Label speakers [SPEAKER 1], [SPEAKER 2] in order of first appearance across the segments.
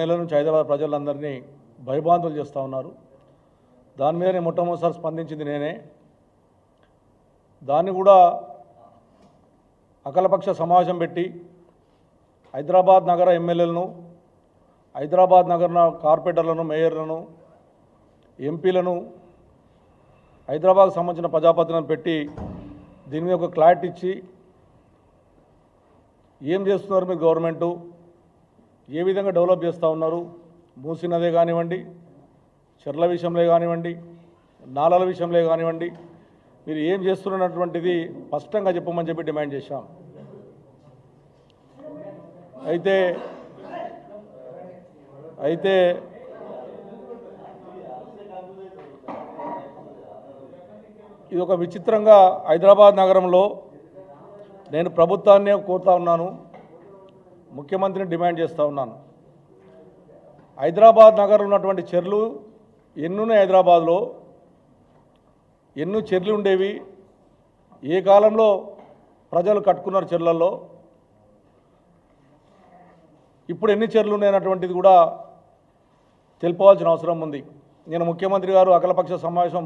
[SPEAKER 1] నెలల నుంచి హైదరాబాద్ ప్రజలందరినీ భయభాంతులు చేస్తూ ఉన్నారు. దాని మీద నేను మొట్టమొదటిసారి స్పందించింది నేనే. దాన్ని కూడా అఖిలపక్ష సమావేశం పెట్టి హైదరాబాద్ నగర ఎమ్మెల్యేలను హైదరాబాద్ నగర కార్పొరేటర్లను మేయర్లను ఎంపీలను హైదరాబాద్కు సంబంధించిన ప్రజాపతిని పెట్టి దీని మీద ఒక క్లారిటీ ఇచ్చి ఏం చేస్తున్నారు మీరు గవర్నమెంటు? ఏ విధంగా డెవలప్ చేస్తూ ఉన్నారు? మూసినదే కానివ్వండి చెర్ల విషయంలో కానివ్వండి నాలల విషయంలో కానివ్వండి మీరు ఏం చేస్తున్నటువంటిది స్పష్టంగా చెప్పమని చెప్పి డిమాండ్ చేశాం. అయితే అయితే ఇది ఒక విచిత్రంగా హైదరాబాద్ నగరంలో నేను ప్రభుత్వాన్నే కోరుతా ఉన్నాను. ముఖ్యమంత్రిని డిమాండ్ చేస్తూ ఉన్నాను. హైదరాబాద్ నగరంలో ఉన్నటువంటి చెర్లు ఎన్నున్నాయి హైదరాబాద్లో? ఎన్నో చెర్లు ఉండేవి? ఏ కాలంలో ప్రజలు కట్టుకున్నారు చెర్లల్లో? ఇప్పుడు ఎన్ని చెర్లు ఉన్నాయన్నటువంటిది కూడా తెలుపవలసిన అవసరం ఉంది. నేను ముఖ్యమంత్రి గారు అఖిలపక్ష సమావేశం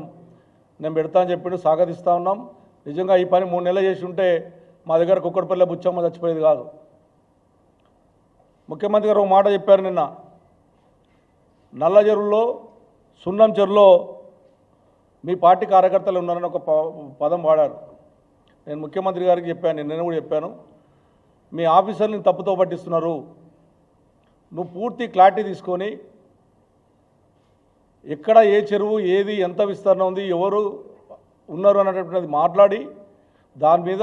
[SPEAKER 1] నేను పెడతా అని చెప్పి స్వాగతిస్తూ ఉన్నాం. నిజంగా ఈ పని మూడు నెలలు చేసి ఉంటే మా దగ్గర కుక్కడపల్లె బుచ్చమ్మ చచ్చిపోయేది కాదు. ముఖ్యమంత్రి గారు ఒక మాట చెప్పారు నిన్న. నల్ల చెరువులో సున్నం చెరువులో మీ పార్టీ కార్యకర్తలు ఉన్నారని ఒక ప- పదం వాడారు. నేను ముఖ్యమంత్రి గారికి చెప్పాను నేను కూడా చెప్పాను. మీ ఆఫీసర్ని తప్పుతో పట్టిస్తున్నారు. నువ్వు పూర్తి క్లారిటీ తీసుకొని ఎక్కడ ఏ చెరువు ఏది ఎంత విస్తరణ ఉంది ఎవరు ఉన్నారు అనేటటువంటిది మాట్లాడి దాని మీద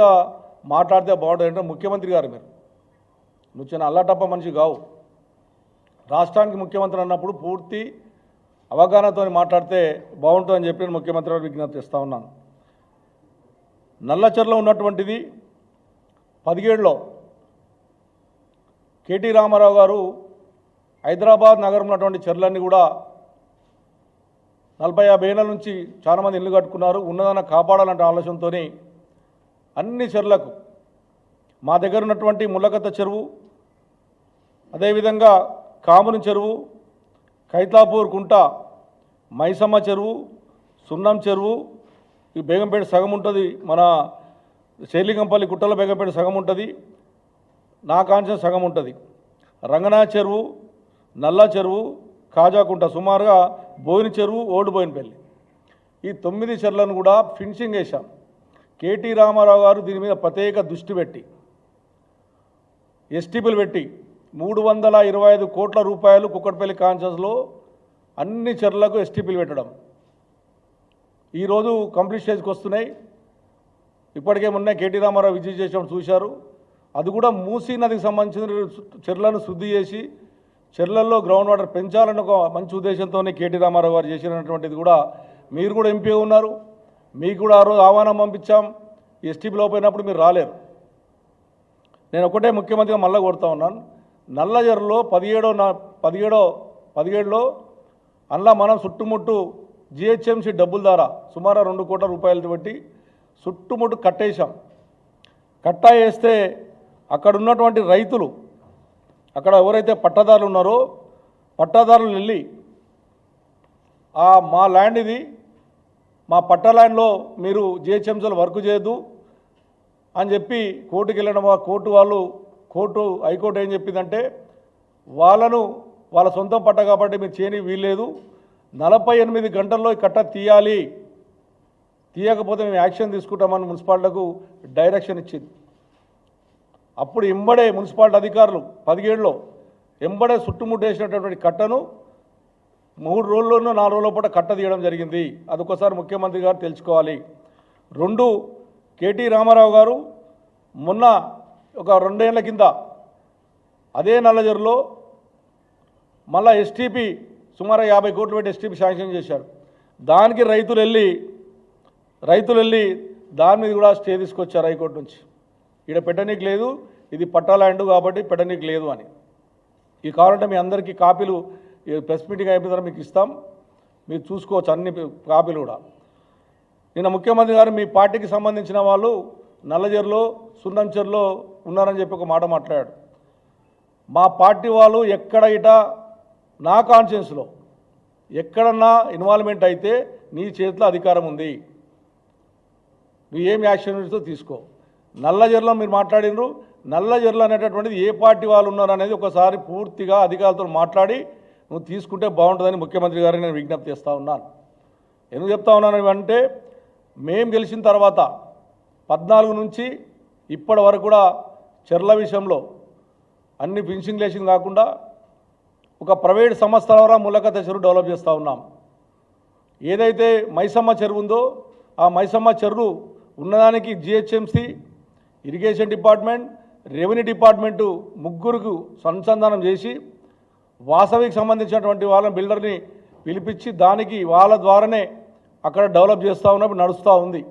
[SPEAKER 1] మాట్లాడితే బాగుంటుంది అంటే ముఖ్యమంత్రి గారు మీరు. నువ్వు చిన్న అల్లటప్ప మనిషి కావు. రాష్ట్రానికి ముఖ్యమంత్రి అన్నప్పుడు పూర్తి అవగాహనతో మాట్లాడితే బాగుంటుందని చెప్పి నేను ముఖ్యమంత్రి గారు విజ్ఞప్తి ఇస్తా ఉన్నాను. నల్లచెర్లో ఉన్నటువంటిది పదిహేడులో కేటీ రామారావు గారు హైదరాబాద్ నగరంలో ఉన్నటువంటి చెర్లన్నీ కూడా నలభై యాభై ఏళ్ళ నుంచి చాలామంది ఇల్లు కట్టుకున్నారు. ఉన్నదన్న కాపాడాలంటే ఆలోచనతో అన్ని చెర్లకు మా దగ్గర ఉన్నటువంటి ముల్లకత్త చెరువు అదేవిధంగా కాముని చెరువు కైతాపూర్ కుంట మైసమ్మ చెరువు సున్నం చెరువు ఈ బేగంపేట సగం ఉంటుంది మన శైలిగంపల్లి గుట్టల బేగంపేట సగం ఉంటుంది నా కాంచె సగం ఉంటుంది. రంగనా చెరువు నల్ల చెరువు కాజాకుంట సుమారుగా బోయిన చెరువు ఓల్డ్ బోయినపల్లి. ఈ తొమ్మిది చెరువులను కూడా ఫినిషింగ్ వేశాం కేటీ రామారావు గారు దీని మీద ప్రత్యేక దృష్టి పెట్టి ఎస్టీపీలు పెట్టి మూడు వందల ఇరవై ఐదు కోట్ల రూపాయలు కుక్కట్పల్లి కాన్షన్స్లో అన్ని చెర్లకు ఎస్టీపీలు పెట్టడం. ఈరోజు కంప్లీట్ స్టేజ్కి వస్తున్నాయి. ఇప్పటికే మొన్న కేటీ రామారావు విజిట్ చేసాం చూశారు. అది కూడా మూసీ నదికి సంబంధించిన చెర్లను శుద్ధి చేసి చెర్లల్లో గ్రౌండ్ వాటర్ పెంచాలని ఒక మంచి ఉద్దేశంతోనే కేటీ రామారావు గారు చేసినటువంటిది కూడా మీరు కూడా ఎంపీ ఉన్నారు. మీకు కూడా ఆ రోజు ఆహ్వానం పంపించాం. ఎస్టీపీలో పోయినప్పుడు మీరు రాలేరు. నేను ఒకటే ముఖ్యమంత్రిగా మళ్ళీ కొడుతా ఉన్నాను. నల్లజర్లో పదిహేడో నా పదిహేడో పదిహేడులో అందులో మనం చుట్టుముట్టు జిహెచ్ఎంసీ డబ్బుల ద్వారా సుమారు రెండు కోట్ల రూపాయలతో బట్టి చుట్టుముట్టు కట్టేశాం. కట్టా వేస్తే అక్కడ ఉన్నటువంటి రైతులు అక్కడ ఎవరైతే పట్టదారులు ఉన్నారో పట్టాదారులు వెళ్ళి ఆ మా ల్యాండ్ ఇది మా పట్ట ల్యాండ్లో మీరు జిహెచ్ఎంసీలో వర్క్ చేయొద్దు అని చెప్పి కోర్టుకి వెళ్ళిన కోర్టు వాళ్ళు కోర్టు హైకోర్టు ఏం చెప్పిందంటే వాళ్ళను వాళ్ళ సొంతం పట్ట కాబట్టి మీరు చేయని వీల్లేదు. నలభై ఎనిమిది గంటల్లో కట్ట తీయాలి. తీయకపోతే మేము యాక్షన్ తీసుకుంటామని మున్సిపాలిటీలకు డైరెక్షన్ ఇచ్చింది. అప్పుడు ఎంబడే మున్సిపాలిటీ అధికారులు పదిహేడులో ఎంబడే చుట్టుముట్టేసినటువంటి కట్టను మూడు రోజుల్లోనూ నాలుగు రోజుల పాటు కట్ట తీయడం జరిగింది. అదొకసారి ముఖ్యమంత్రి గారు తెలుసుకోవాలి. రెండు కేటీ రామారావు గారు మొన్న ఒక రెండేళ్ళ కింద అదే నల్లజరులో మళ్ళా ఎస్టీపీ సుమారు యాభై కోట్లు పెట్టి ఎస్టీపీ శాంక్షన్ చేశారు. దానికి రైతులు వెళ్ళి రైతులు వెళ్ళి దాని మీద కూడా స్టే తీసుకొచ్చారు హైకోర్టు నుంచి. ఇక్కడ పెట్టనీకి లేదు ఇది పట్టాలాండు కాబట్టి పెట్టనీకి లేదు అని. ఈ కావాలంటే మీ అందరికీ కాపీలు ప్రెస్ మీటింగ్ అయిపోయిన మీకు ఇస్తాం. మీరు చూసుకోవచ్చు అన్ని కాపీలు కూడా. నిన్న ముఖ్యమంత్రి గారు మీ పార్టీకి సంబంధించిన వాళ్ళు నల్లజర్లో సున్నంచెర్లో ఉన్నారని చెప్పి ఒక మాట మాట్లాడాడు. మా పార్టీ వాళ్ళు ఎక్కడ ఇట నా కాన్షియన్స్లో ఎక్కడన్నా ఇన్వాల్వ్మెంట్ అయితే నీ చేతిలో అధికారం ఉంది. నువ్వు ఏం యాక్షన్ తీసుకో. నల్లజర్లో మీరు మాట్లాడినరు. నల్లజర్లు అనేటటువంటిది ఏ పార్టీ వాళ్ళు ఉన్నారు అనేది ఒకసారి పూర్తిగా అధికారులతో మాట్లాడి నువ్వు తీసుకుంటే బాగుంటుందని ముఖ్యమంత్రి గారిని నేను విజ్ఞప్తి చేస్తూ ఉన్నాను. ఎందుకు చెప్తా ఉన్నాను అంటే మేము గెలిచిన తర్వాత పద్నాలుగు నుంచి ఇప్పటి వరకు కూడా చెర్ల విషయంలో అన్ని ఫినిషింగ్ లేచింది కాకుండా ఒక ప్రైవేట్ సంస్థ ద్వారా ములకత చెరువు డెవలప్ చేస్తూ ఉన్నాం. ఏదైతే మైసమ్మ చెరువు ఉందో ఆ మైసమ్మ చెరువు ఉన్నదానికి GHMC irrigation department revenue department ముగ్గురుకు అనుసంధానం చేసి వాసవికి సంబంధించినటువంటి వాళ్ళ బిల్డర్ని పిలిపించి దానికి వాళ్ళ ద్వారానే అక్కడ డెవలప్ చేస్తూ ఉన్నప్పుడు నడుస్తూ ఉంది.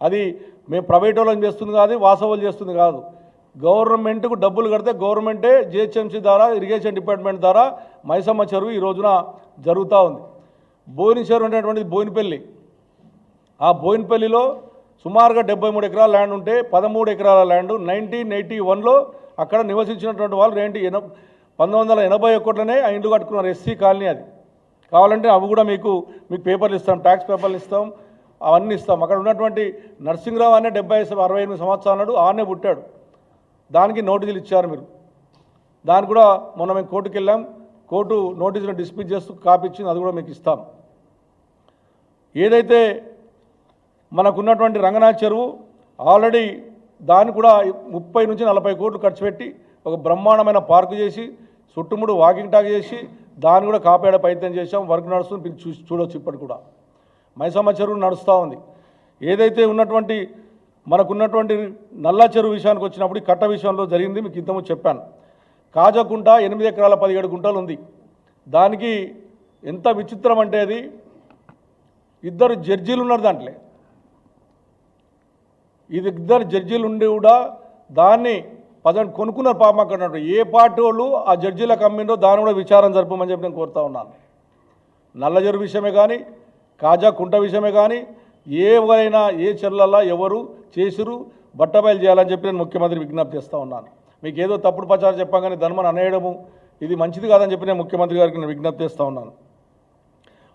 [SPEAKER 1] అది మేము ప్రైవేట్ వాళ్ళని చేస్తుంది కాదు వాసవాళ్ళు చేస్తుంది కాదు. గవర్నమెంట్కు డబ్బులు కడితే గవర్నమెంటే జిహెచ్ఎంసీ ద్వారా ఇరిగేషన్ డిపార్ట్మెంట్ ద్వారా మైసమ్మ చెరువు ఈ రోజున జరుగుతూ ఉంది. బోయిన చెరువు అనేటువంటిది బోయినపల్లి. ఆ బోయినపల్లిలో సుమారుగా డెబ్బై మూడు ఎకరాల ల్యాండ్ ఉంటే పదమూడు ఎకరాల ల్యాండ్ నైన్టీన్ ఎయిటీ వన్లో అక్కడ నివసించినటువంటి వాళ్ళు ఏంటి ఎన పంతొమ్మిది వందల ఎనభై ఒకటిలోనే ఆ ఇండ్లు కట్టుకున్నారు ఎస్సీ కాలనీ అది. కావాలంటే అవి కూడా మీకు మీకు పేపర్లు ఇస్తాం ట్యాక్స్ పేపర్లు ఇస్తాం. అవన్నీ ఇస్తాం. అక్కడ ఉన్నటువంటి నరసింహరావు అనే డెబ్బై అరవై ఎనిమిది సంవత్సరాలు ఆనే పుట్టాడు. దానికి నోటీసులు ఇచ్చారు మీరు. దాని కూడా మొన్న మేము కోర్టుకు వెళ్ళాం. కోర్టు నోటీసులు డిస్మిస్ చేస్తూ కాపీ ఇచ్చింది అది కూడా మీకు ఇస్తాం. ఏదైతే మనకున్నటువంటి రంగనాథ్ చెరువు ఆల్రెడీ దాన్ని కూడా ముప్పై నుంచి నలభై కోట్లు ఖర్చు పెట్టి ఒక బ్రహ్మాండమైన పార్కు చేసి చుట్టుముడు వాకింగ్ టాక్ చేసి దాన్ని కూడా కాపాడే ప్రయత్నం చేశాం. వర్క్ నడుస్తుంది చూసి చూడొచ్చు ఇప్పటికి కూడా. మైసమ్మ చెరువు నడుస్తూ ఉంది. ఏదైతే ఉన్నటువంటి మనకున్నటువంటి నల్ల చెరువు విషయానికి వచ్చినప్పుడు కట్ట విషయంలో జరిగింది మీకు ఇంతకు చెప్పాను. కాజకుంట ఎనిమిది ఎకరాల పదిహేడు గుంటలు ఉంది. దానికి ఎంత విచిత్రం అంటే అది ఇద్దరు జడ్జీలు ఉన్నారు దాంట్లో. ఇది ఇద్దరు జడ్జీలు ఉండి కూడా దాన్ని పదండి కొనుక్కున్నారు పాపం అక్కడ ఏ పార్టీ వాళ్ళు ఆ జడ్జీలకు అమ్మిండో దాన్ని కూడా విచారం జరపమని చెప్పి నేను కోరుతా ఉన్నాను. నల్లజరు విషయమే కానీ కాజా కుంట విషయమే కానీ ఎవరైనా ఏ చెర్లల్లా ఎవరు చేసిరు బట్టబయలు చేయాలని చెప్పి నేను ముఖ్యమంత్రి విజ్ఞప్తి చేస్తూ ఉన్నాను. మీకు ఏదో తప్పుడు ప్రచారం చెప్పగానే ధర్మని అనేయడము ఇది మంచిది కాదని చెప్పి నేను ముఖ్యమంత్రి గారికి నేను విజ్ఞప్తి చేస్తూ ఉన్నాను.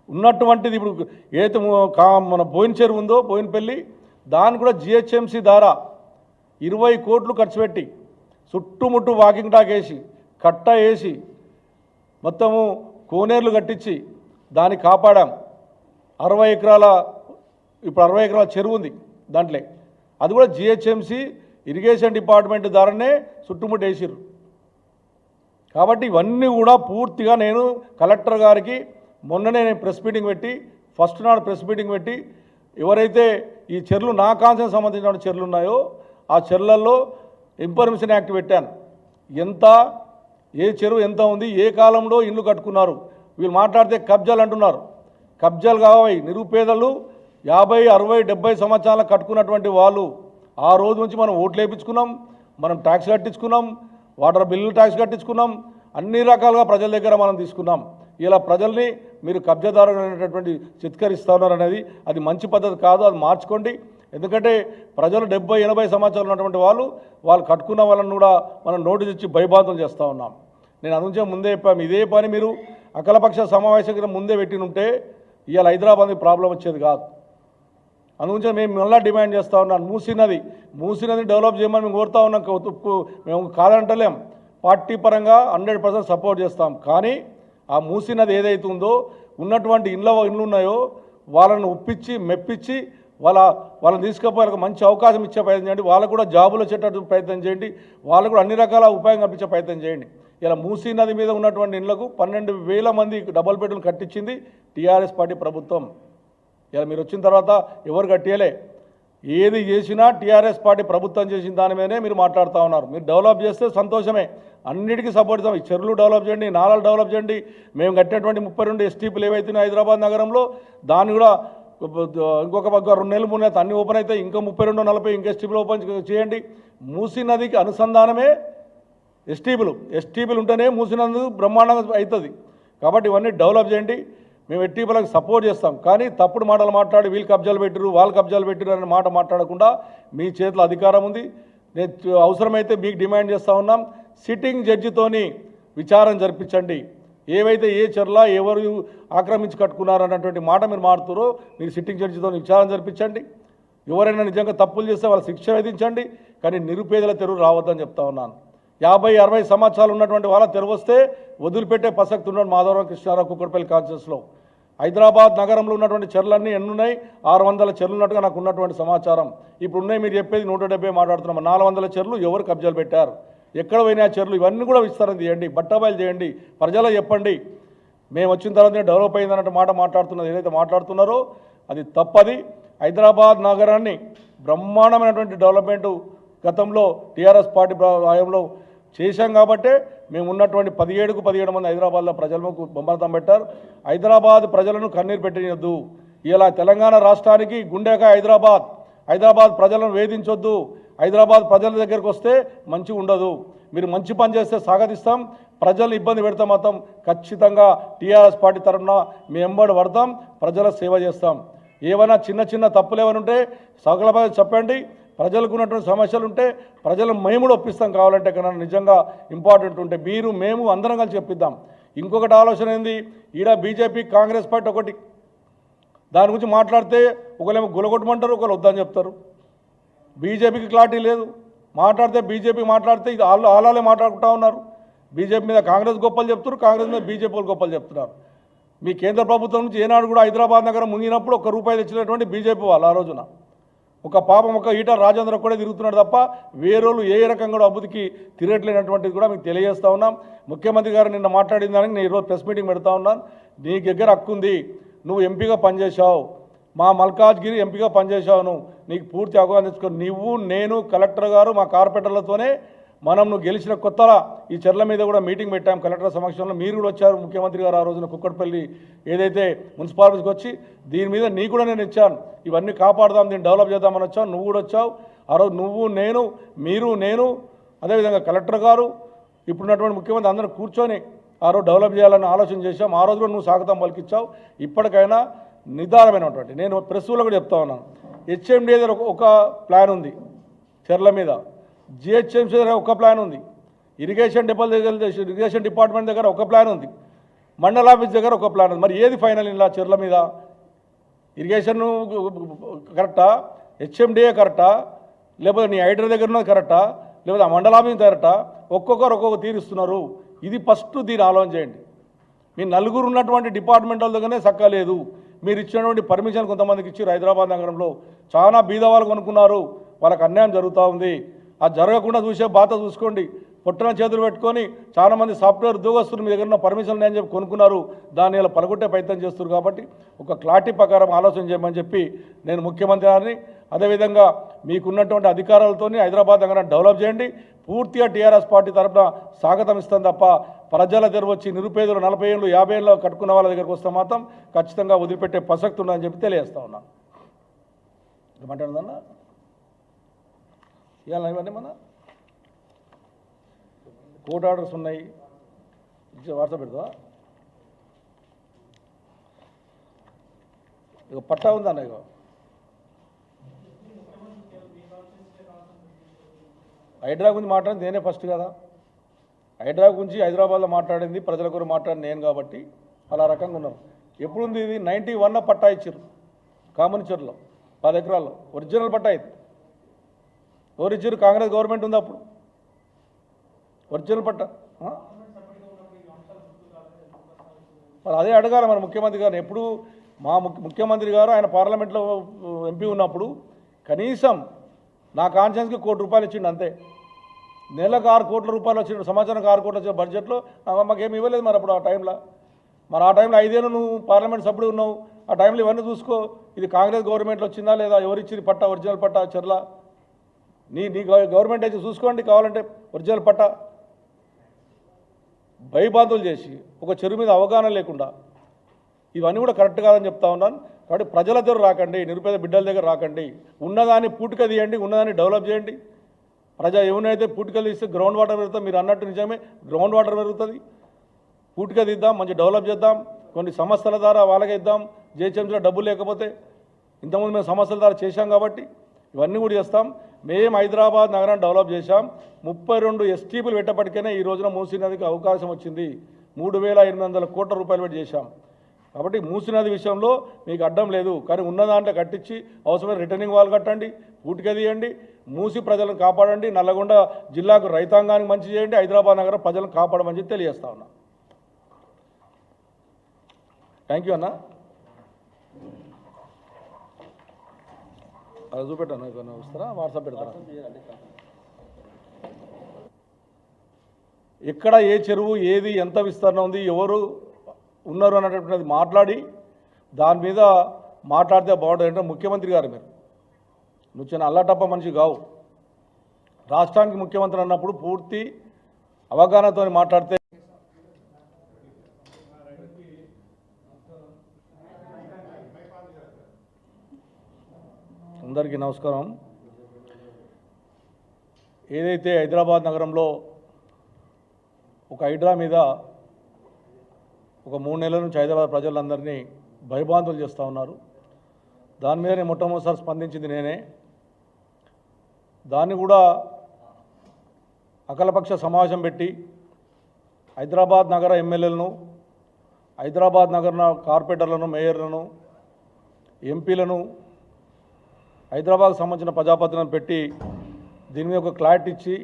[SPEAKER 1] ఉన్నటువంటిది ఇప్పుడు ఏదైతే కా మన బోయిన చెరువు ఉందో బోయినపల్లి దాన్ని కూడా జిహెచ్ఎంసీ ద్వారా ఇరవై కోట్లు ఖర్చు పెట్టి చుట్టుముట్టు వాకింగ్ టాక్ వేసి కట్ట వేసి మొత్తము కోనేర్లు కట్టించి దాన్ని కాపాడాం. అరవై ఎకరాల ఇప్పుడు అరవై ఎకరాల చెరువు ఉంది దాంట్లో. అది కూడా జిహెచ్ఎంసీ ఇరిగేషన్ డిపార్ట్మెంట్ ద్వారానే చుట్టుముట్టేసిర్రు కాబట్టి ఇవన్నీ కూడా పూర్తిగా నేను కలెక్టర్ గారికి మొన్ననే నేను ప్రెస్ మీటింగ్ పెట్టి ఫస్ట్ నాడు ప్రెస్ మీటింగ్ పెట్టి ఎవరైతే ఈ చెర్లు నా కాన్సెన్ సంబంధించిన చెర్లు ఉన్నాయో ఆ చెర్లల్లో ఇన్ఫర్మేషన్ యాక్ట్ పెట్టాను. ఎంత ఏ చెరువు ఎంత ఉంది ఏ కాలంలో ఇల్లు కట్టుకున్నారు వీళ్ళు మాట్లాడితే కబ్జాలు అంటున్నారు. కబ్జాలు కావాయి నిరుపేదలు యాభై అరవై డెబ్బై సంవత్సరాలు కట్టుకున్నటువంటి వాళ్ళు ఆ రోజు నుంచి మనం ఓట్లు వేయించుకున్నాం మనం ట్యాక్స్ కట్టించుకున్నాం వాటర్ బిల్లు ట్యాక్స్ కట్టించుకున్నాం అన్ని రకాలుగా ప్రజల దగ్గర మనం తీసుకున్నాం. ఇలా ప్రజల్ని మీరు కబ్జాదారులు అనేటటువంటి చిత్కరిస్తా ఉన్నారు అనేది అది మంచి పద్ధతి కాదు అది మార్చుకోండి. ఎందుకంటే ప్రజలు డెబ్బై ఎనభై సంవత్సరాలు ఉన్నటువంటి వాళ్ళు వాళ్ళు కట్టుకున్న వాళ్ళని కూడా మనం నోటీస్ ఇచ్చి భయబాధలు చేస్తూ ఉన్నాం. నేను అందుకే ముందే చెప్పాము ఇదే పని మీరు అఖిలపక్ష సమావేశం ముందే పెట్టినుంటే ఇవాళ హైదరాబాద్కి ప్రాబ్లం వచ్చేది కాదు. అందుగురించి మేము మళ్ళీ డిమాండ్ చేస్తూ ఉన్నాను మూసీ నది డెవలప్ చేయమని మేము కోరుతా ఉన్నాం. మేము కాదంటలేం పార్టీ పరంగా హండ్రెడ్ పర్సెంట్ సపోర్ట్ చేస్తాం. కానీ ఆ మూసినది ఏదైతే ఉందో ఉన్నటువంటి ఇండ్ల ఇండ్లు ఉన్నాయో వాళ్ళని ఒప్పించి మెప్పించి వాళ్ళ వాళ్ళని తీసుకుపోయి వాళ్ళకి మంచి అవకాశం ఇచ్చే ప్రయత్నం చేయండి. వాళ్ళకు కూడా జాబులు వచ్చేటట్టు ప్రయత్నం చేయండి. వాళ్ళకు కూడా అన్ని రకాల ఉపాయం కల్పించే ప్రయత్నం చేయండి. ఇలా మూసీ నది మీద ఉన్నటువంటి ఇండ్లకు పన్నెండు వేల మంది డబల్ బెడ్లు కట్టించింది టీఆర్ఎస్ పార్టీ ప్రభుత్వం. ఇలా మీరు వచ్చిన తర్వాత ఎవరు కట్టేయలే? ఏది చేసినా టీఆర్ఎస్ పార్టీ ప్రభుత్వం చేసిన దాని మీదనే మీరు మాట్లాడుతూ ఉన్నారు. మీరు డెవలప్ చేస్తే సంతోషమే. అన్నిటికీ సపోర్ట్ ఇస్తాం. ఈ చెరువులు డెవలప్ చేయండి నాలాలు డెవలప్ చేయండి. మేము కట్టినటువంటి ముప్పై రెండు ఎస్టీపీలు ఏవైతున్నాయి హైదరాబాద్ నగరంలో దాన్ని కూడా ఇంకొక పక్క రెండు నెలలు మూడు నెలలు అన్ని ఓపెన్ అయితే ఇంకా ముప్పై రెండు నలభై ఇంకా ఎస్టీపీలు ఓపెన్ చేయండి. మూసీ నదికి అనుసంధానమే ఎస్టీబీలు ఎస్టీబీలు ఉంటేనే మూసినందుకు బ్రహ్మాండంగా అవుతుంది. కాబట్టి ఇవన్నీ డెవలప్ చేయండి. మేము ఎస్టీపీలకు సపోర్ట్ చేస్తాం. కానీ తప్పుడు మాటలు మాట్లాడి వీళ్ళు కబ్జాలు పెట్టిరు వాళ్ళు కబ్జాలు పెట్టిరు అనే మాట మాట్లాడకుండా మీ చేతిలో అధికారం ఉంది. నేను అవసరమైతే మీకు డిమాండ్ చేస్తూ ఉన్నాం. సిట్టింగ్ జడ్జితోని విచారం జరిపించండి. ఏవైతే ఏ చెర్ల ఎవరు ఆక్రమించి కట్టుకున్నారు అన్నటువంటి మాట మీరు మారుతారో మీరు సిట్టింగ్ జడ్జితో విచారణ జరిపించండి. ఎవరైనా నిజంగా తప్పులు చేస్తే వాళ్ళ శిక్ష విధించండి. కానీ నిరుపేదల తెరువు రావద్దని చెప్తా ఉన్నాను. యాభై అరవై సంవత్సరాలు ఉన్నటువంటి వాళ్ళ తెరువు వస్తే వదిలిపెట్టే ప్రసక్తి ఉన్నాడు మాధవరావు కృష్ణారావు కుక్కడపల్లి కాన్షియస్లో హైదరాబాద్ నగరంలో ఉన్నటువంటి చెర్లన్నీ ఎన్నున్నాయి ఆరు వందల చెర్లు ఉన్నట్టుగా నాకు ఉన్నటువంటి సమాచారం. ఇప్పుడు ఉన్నాయి మీరు చెప్పేది నూట డెబ్బై మాట్లాడుతున్నాం. నాలుగు వందల చెర్లు ఎవరు కబ్జాలు పెట్టారు? ఎక్కడ పోయినా చెర్లు? ఇవన్నీ కూడా విస్తరణ చేయండి బట్టబాయిలు చేయండి ప్రజలకు చెప్పండి. మేము వచ్చిన తర్వాత డెవలప్ అయింది అన్నట్టు మాట మాట్లాడుతున్నది ఏదైతే మాట్లాడుతున్నారో అది తప్పది. హైదరాబాద్ నగరాన్ని బ్రహ్మాండమైనటువంటి డెవలప్మెంట్ గతంలో టీఆర్ఎస్ పార్టీ హయాంలో చేశాం కాబట్టే మేము ఉన్నటువంటి పదిహేడుకు పదిహేడు మంది హైదరాబాద్లో ప్రజలకు బొమ్మరతం పెట్టారు. హైదరాబాద్ ప్రజలను కన్నీరు పెట్టినద్దు ఇలా తెలంగాణ రాష్ట్రానికి గుండెకాయ హైదరాబాద్. హైదరాబాద్ ప్రజలను వేధించొద్దు. హైదరాబాద్ ప్రజల దగ్గరికి వస్తే మంచిగా ఉండదు. మీరు మంచి పని చేస్తే స్వాగతిస్తాం. ప్రజలు ఇబ్బంది పెడతాం మొత్తం ఖచ్చితంగా టీఆర్ఎస్ పార్టీ తరఫున మీ ఎంబడి పడతాం. ప్రజల సేవ చేస్తాం. ఏమైనా చిన్న చిన్న తప్పులు ఏమైనా ఉంటే సకలపై చెప్పండి. ప్రజలకు ఉన్నటువంటి సమస్యలు ఉంటే ప్రజలను మేము కూడా ఒప్పిస్తాం కావాలంటే కన్నా నిజంగా ఇంపార్టెంట్ ఉంటే. మీరు మేము అందరం కలిసి చెప్పిద్దాం ఇంకొకటి ఆలోచన ఏంది? ఈడ బీజేపీ కాంగ్రెస్ పార్టీ ఒకటి. దాని గురించి మాట్లాడితే ఒకరేమో గులగొట్టమంటారు ఒకరు వద్దని చెప్తారు. బీజేపీకి క్లారిటీ లేదు. మాట్లాడితే బీజేపీ మాట్లాడితే ఇది వాళ్ళు ఆలాలే మాట్లాడుకుంటా ఉన్నారు. బీజేపీ మీద కాంగ్రెస్ గొప్పలు చెప్తున్నారు కాంగ్రెస్ మీద బీజేపీ గొప్పలు చెప్తున్నారు. మీ కేంద్ర ప్రభుత్వం నుంచి ఏనాడు కూడా హైదరాబాద్ నగరం మునిగినప్పుడు ఒక్క రూపాయి తెచ్చినటువంటి బీజేపీ వాళ్ళు ఆ రోజున. ఒక పాపం ఒక ఈట రాజేంద్ర కూడా తిరుగుతున్నాడు తప్ప వేరేళ్ళు ఏ రకంగా కూడా అభివృద్ధికి తిరగట్లేనటువంటిది కూడా మీకు తెలియజేస్తా ఉన్నాం. ముఖ్యమంత్రి గారు నిన్న మాట్లాడిన దానికి నేను ఈరోజు ప్రెస్ మీటింగ్ పెడతా ఉన్నాను. నీ దగ్గర హక్కుంది నువ్వు ఎంపీగా పనిచేశావు. మా మల్కాజ్గిరి ఎంపీగా పనిచేశావు నువ్వు. నీకు పూర్తి అవగాహన తెచ్చుకో. నువ్వు నేను కలెక్టర్ గారు మా కార్పొరేటర్లతోనే మనం నువ్వు గెలిచిన కొత్తలా ఈ చెర్ల మీద కూడా మీటింగ్ పెట్టాం. కలెక్టర్ సమక్షంలో మీరు కూడా వచ్చారు. ముఖ్యమంత్రి గారు ఆ రోజున కుక్కడపల్లి ఏదైతే మున్సిపాలిటీకి వచ్చి దీని మీద నీ కూడా నేను ఇచ్చాను. ఇవన్నీ కాపాడదాం దీన్ని డెవలప్ చేద్దామని వచ్చావు. నువ్వు కూడా వచ్చావు. ఆ రోజు నువ్వు నేను మీరు నేను అదేవిధంగా కలెక్టర్ గారు ఇప్పుడున్నటువంటి ముఖ్యమంత్రి అందరూ కూర్చొని ఆ రోజు డెవలప్ చేయాలని ఆలోచన చేశాం. ఆ రోజు కూడా నువ్వు స్వాగతం పలికిచ్చావు. ఇప్పటికైనా నిదానమైనటువంటి నేను ప్రెస్సులో కూడా చెప్తా ఉన్నాను. హెచ్ఎండి దగ్గర ఒక ప్లాన్ ఉంది చెర్ల మీద. జిహెచ్ఎంసీ దగ్గర ఒక ప్లాన్ ఉంది. ఇరిగేషన్ డిపాల్ దగ్గర ఇరిగేషన్ డిపార్ట్మెంట్ దగ్గర ఒక ప్లాన్ ఉంది. మండల ఆఫీస్ దగ్గర ఒక ప్లాన్ ఉంది. మరి ఏది ఫైనల్ ఇలా చెర్ల మీద? ఇరిగేషన్ కరెక్టా? హెచ్ఎండిఏ కరెక్టా? లేకపోతే నీ హైడ్రా దగ్గర ఉన్నది కరెక్టా? లేకపోతే ఆ మండల ఆఫీస్ కరెక్టా? ఒక్కొక్కరు ఒక్కొక్క తీరుస్తున్నారు ఇది ఫస్ట్ దీని ఆలోచన చేయండి. మీ నలుగురు ఉన్నటువంటి డిపార్ట్మెంటల్ దగ్గరనే సక్కలేదు మీరు ఇచ్చినటువంటి పర్మిషన్ కొంతమందికి ఇచ్చారు హైదరాబాద్ నగరంలో. చాలా బీదవాళ్ళు కొనుక్కున్నారు. వాళ్ళకి అన్యాయం జరుగుతూ ఉంది. అది జరగకుండా చూసే బాధ చూసుకోండి. పుట్టిన చేతులు పెట్టుకొని చాలామంది సాఫ్ట్వేర్ ఉద్యోగస్తులు మీ దగ్గర ఉన్న పర్మిషన్ నేను చెప్పి కొనుక్కున్నారు. దాన్ని ఇలా పలగొట్టే ప్రయత్నం చేస్తారు కాబట్టి ఒక క్లారిటీ ప్రకారం ఆలోచన చేయమని చెప్పి నేను ముఖ్యమంత్రి గారిని అదేవిధంగా మీకున్నటువంటి అధికారాలతోని హైదరాబాద్ దగ్గర డెవలప్ చేయండి. పూర్తిగా టీఆర్ఎస్ పార్టీ తరఫున స్వాగతం ఇస్తాం తప్ప ప్రజల దగ్గర వచ్చి నిరుపేదలు నలభై ఏళ్ళు యాభై ఏళ్ళు కట్టుకున్న వాళ్ళ దగ్గరకు వస్తే మాత్రం ఖచ్చితంగా వదిలిపెట్టే ప్రసక్తి ఉందని చెప్పి తెలియజేస్తా ఉన్నాను. ఏమంటాడదన్నా ఇవాళ ఇవన్నీ మన కోర్ట్ ఆర్డర్స్ ఉన్నాయి. వాట్సాప్ పెడతావా? ఇక పట్టా ఉందన్న ఇక హైడ్రా గురించి మాట్లాడింది నేనే ఫస్ట్ కదా. హైడ్రా గురించి హైదరాబాద్లో మాట్లాడింది ప్రజల గురించి మాట్లాడింది నేను కాబట్టి అలా రకంగా ఉన్నారు ఎప్పుడుంది ఇది? నైంటీ వన్ పట్టా ఇచ్చారు కామనిచర్లో పది ఎకరాల్లో. ఒరిజినల్ పట్టా ఇది. ఎవరు కాంగ్రెస్ గవర్నమెంట్ ఉంది అప్పుడు. ఒరిజినల్ పట్టా. మరి అదే అడగాలి మన ముఖ్యమంత్రి గారు ఎప్పుడు మా ముఖ్య- ముఖ్యమంత్రి గారు ఆయన పార్లమెంట్లో ఎంపీ ఉన్నప్పుడు కనీసం నా కాన్షియన్స్కి కోటి రూపాయలు ఇచ్చిండు అంతే. నెలకు ఆరు కోట్ల రూపాయలు వచ్చిండు. సంవత్సరానికి ఆరు కోట్ల వచ్చిన బడ్జెట్లో మాకేమి ఇవ్వలేదు మరి అప్పుడు ఆ టైంలో. మరి ఆ టైంలో ఐదేళ్ళు నువ్వు పార్లమెంట్ సభ్యుడు ఉన్నావు. ఆ టైంలో ఇవన్నీ చూసుకో. ఇది కాంగ్రెస్ గవర్నమెంట్లో వచ్చిందా లేదా? ఎవరిచ్చింది పట్టా? ఒరిజినల్ పట్టా? చెర్ల? నీ నీ గవర్నమెంట్ అయితే చూసుకోండి కావాలంటే ఒరిజినల్ పట్ట. భయబాధలు చేసి ఒక చెరువు మీద అవగాహన లేకుండా ఇవన్నీ కూడా కరెక్ట్ కాదని చెప్తా ఉన్నాను. కాబట్టి ప్రజల దగ్గర రాకండి నిరుపేద బిడ్డల దగ్గర రాకండి. ఉన్నదాన్ని పూటిక తీయండి ఉన్నదాన్ని డెవలప్ చేయండి. ప్రజా ఏమైతే పూటికలు తీస్తే గ్రౌండ్ వాటర్ పెరుగుతుంది మీరు అన్నట్టు నిజమే గ్రౌండ్ వాటర్ పెరుగుతుంది. పూటిక తీద్దాం మంచి డెవలప్ చేద్దాం కొన్ని సంస్థల ద్వారా వాళ్ళకే ఇద్దాం జేహెచ్ఎంసీలో డబ్బులు లేకపోతే ఇంతకుముందు మేము సంస్థల ద్వారా చేశాం కాబట్టి ఇవన్నీ కూడా చేస్తాం. మేము హైదరాబాద్ నగరాన్ని డెవలప్ చేశాం. ముప్పై రెండు ఎస్టీపీలు పెట్టప్పటికైనా ఈ రోజున మూసీ నదికి అవకాశం వచ్చింది. మూడు వేల ఎనిమిది వందల కోట్ల రూపాయలు పెట్టి చేశాం. కాబట్టి మూసినది విషయంలో మీకు అడ్డం లేదు. కానీ ఉన్న దాంట్లో కట్టించి అవసరమైన రిటర్నింగ్ వాళ్ళు కట్టండి పూటికదీయండి మూసి ప్రజలను కాపాడండి. నల్లగొండ జిల్లాకు రైతాంగానికి మంచి చేయండి. హైదరాబాద్ నగరం ప్రజలను కాపాడమని చెప్పి తెలియజేస్తా ఉన్నా. థ్యాంక్ యూ అన్న. అది చూపెట్టాను ఏదైనా వస్తారా? వాట్సాప్ పెడతారా? ఎక్కడ ఏ చెరువు ఏది ఎంత విస్తరణ ఉంది ఎవరు ఉన్నారు అన్నటువంటిది మాట్లాడి దాని మీద మాట్లాడితే బాగుంటుంది. అంటే ముఖ్యమంత్రి గారు మీరు. నువ్వు చిన్న అల్లటప్ప మనిషి కావు. రాష్ట్రానికి ముఖ్యమంత్రి అన్నప్పుడు పూర్తి అవగాహనతో మాట్లాడితే అందరికీ నమస్కారం. ఏదైతే హైదరాబాద్ నగరంలో ఒక హైడ్రా మీద ఒక మూడు నెలల నుంచి హైదరాబాద్ ప్రజలందరినీ భయభాంతులు చేస్తూ ఉన్నారు. దాని మీద నేను మొట్టమొదటిసారి స్పందించింది నేనే. దాన్ని కూడా అఖిలపక్ష సమావేశం పెట్టి హైదరాబాద్ నగర ఎమ్మెల్యేలను హైదరాబాద్ నగర కార్పొరేటర్లను మేయర్లను ఎంపీలను హైదరాబాద్కు సంబంధించిన ప్రజాపతిని పెట్టి దీని మీద ఒక క్లారిటీ ఇచ్చి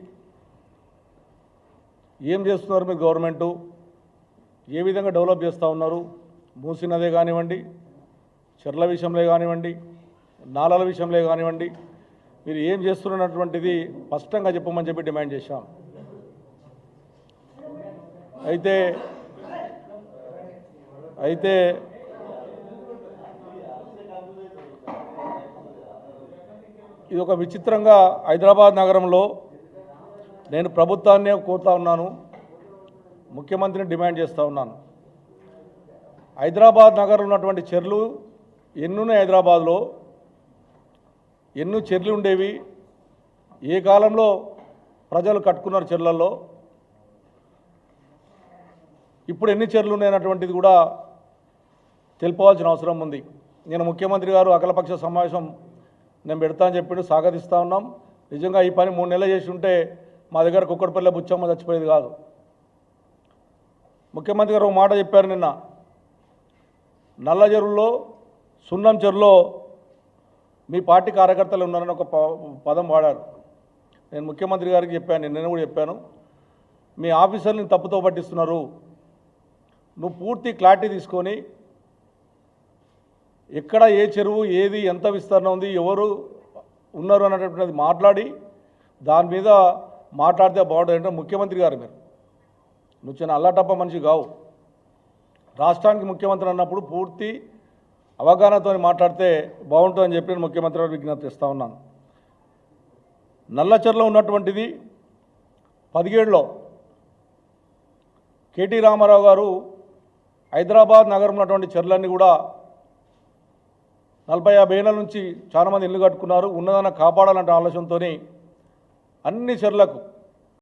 [SPEAKER 1] ఏం చేస్తున్నారు మీరు గవర్నమెంటు? ఏ విధంగా డెవలప్ చేస్తూ ఉన్నారు? మూసినదే కానివ్వండి చెర్ల విషయంలో కానివ్వండి నాలల విషయంలో కానివ్వండి మీరు ఏం చేస్తున్నటువంటిది స్పష్టంగా చెప్పమని చెప్పి డిమాండ్ చేశాం. అయితే అయితే ఇది ఒక విచిత్రంగా హైదరాబాద్ నగరంలో నేను ప్రభుత్వాన్నే కోరుతా ఉన్నాను. ముఖ్యమంత్రిని డిమాండ్ చేస్తూ ఉన్నాను. హైదరాబాద్ నగరంలో ఉన్నటువంటి చెర్లు ఎన్నున్నాయి హైదరాబాద్లో? ఎన్నో చెర్లు ఉండేవి? ఏ కాలంలో ప్రజలు కట్టుకున్నారు చెర్లలో? ఇప్పుడు ఎన్ని చెర్లు ఉన్నాయన్నటువంటిది కూడా తెలుపవలసిన అవసరం ఉంది. నేను ముఖ్యమంత్రి గారు అఖిలపక్ష సమావేశం నేను పెడతా అని చెప్పిండు స్వాగతిస్తూ ఉన్నాం. నిజంగా ఈ పని మూడు నెలలు చేసి ఉంటే మా దగ్గర కుక్కడపల్లి బుచ్చమ్మ చచ్చిపోయేది కాదు. ముఖ్యమంత్రి గారు ఒక మాట చెప్పారు నిన్న. నల్ల చెరువులో సున్నం చెరువులో మీ పార్టీ కార్యకర్తలు ఉన్నారని ఒక ప- పదం వాడారు. నేను ముఖ్యమంత్రి గారికి చెప్పాను నేను కూడా చెప్పాను. మీ ఆఫీసర్ని తప్పుతో పట్టిస్తున్నారు. నువ్వు పూర్తి క్లారిటీ తీసుకొని ఎక్కడ ఏ చెరువు ఏది ఎంత విస్తరణ ఉంది ఎవరు ఉన్నారు అనేటటువంటిది మాట్లాడి దాని మీద మాట్లాడితే బాగుంటుంది. అంటే ముఖ్యమంత్రి గారు మీరు. నువ్వు చిన్న అల్లటప్ప మనిషి కావు. రాష్ట్రానికి ముఖ్యమంత్రి అన్నప్పుడు పూర్తి అవగాహనతో మాట్లాడితే బాగుంటుందని చెప్పి నేను ముఖ్యమంత్రి గారు విజ్ఞప్తి ఇస్తూ ఉన్నాను. నల్లచెర్లో ఉన్నటువంటిది పదిహేడులో కేటీ రామారావు గారు హైదరాబాద్ నగరం ఉన్నటువంటి చెర్లన్నీ కూడా నలభై యాభై ఏళ్ళ నుంచి చాలామంది ఇల్లు కట్టుకున్నారు. ఉన్నదాన్ని కాపాడాలంటే ఆలోచనతోనే అన్ని చెర్లకు